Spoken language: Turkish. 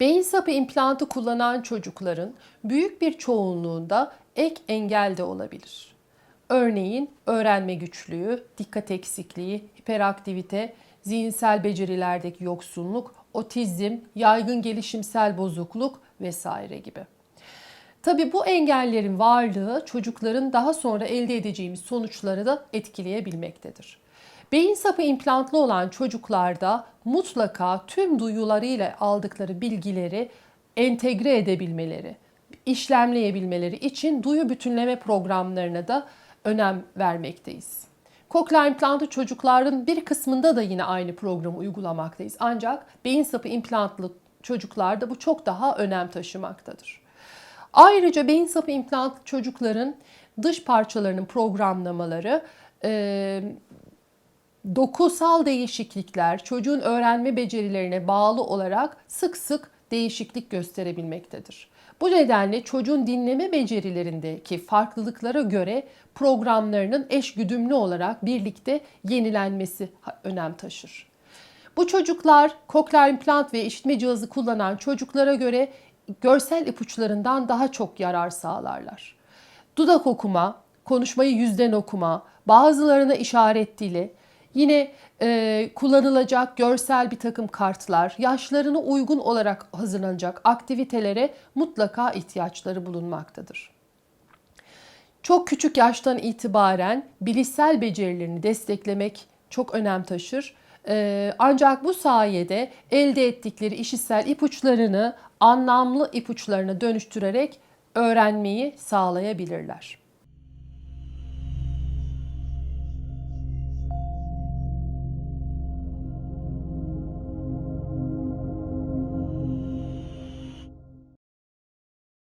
Beyin sapı implantı kullanan çocukların büyük bir çoğunluğunda ek engel de olabilir. Örneğin öğrenme güçlüğü, dikkat eksikliği, hiperaktivite, zihinsel becerilerdeki yoksunluk, otizm, yaygın gelişimsel bozukluk vesaire gibi. Tabii bu engellerin varlığı çocukların daha sonra elde edeceğimiz sonuçları da etkileyebilmektedir. Beyin sapı implantlı olan çocuklarda mutlaka tüm duyularıyla aldıkları bilgileri entegre edebilmeleri, işlemleyebilmeleri için duyu bütünleme programlarına da önem vermekteyiz. Kokleer implantlı çocukların bir kısmında da yine aynı programı uygulamaktayız. Ancak beyin sapı implantlı çocuklarda bu çok daha önem taşımaktadır. Ayrıca beyin sapı implantlı çocukların dış parçalarının programlamaları, dokusal değişiklikler çocuğun öğrenme becerilerine bağlı olarak sık sık değişiklik gösterebilmektedir. Bu nedenle çocuğun dinleme becerilerindeki farklılıklara göre programlarının eş güdümlü olarak birlikte yenilenmesi önem taşır. Bu çocuklar kokleer implant ve işitme cihazı kullanan çocuklara göre görsel ipuçlarından daha çok yarar sağlarlar. Dudak okuma, konuşmayı yüzden okuma, bazılarına işaret dili, yine e, kullanılacak görsel bir takım kartlar, yaşlarına uygun olarak hazırlanacak aktivitelere mutlaka ihtiyaçları bulunmaktadır. Çok küçük yaştan itibaren bilişsel becerilerini desteklemek çok önem taşır. Ee, ancak bu sayede elde ettikleri işitsel ipuçlarını anlamlı ipuçlarına dönüştürerek öğrenmeyi sağlayabilirler.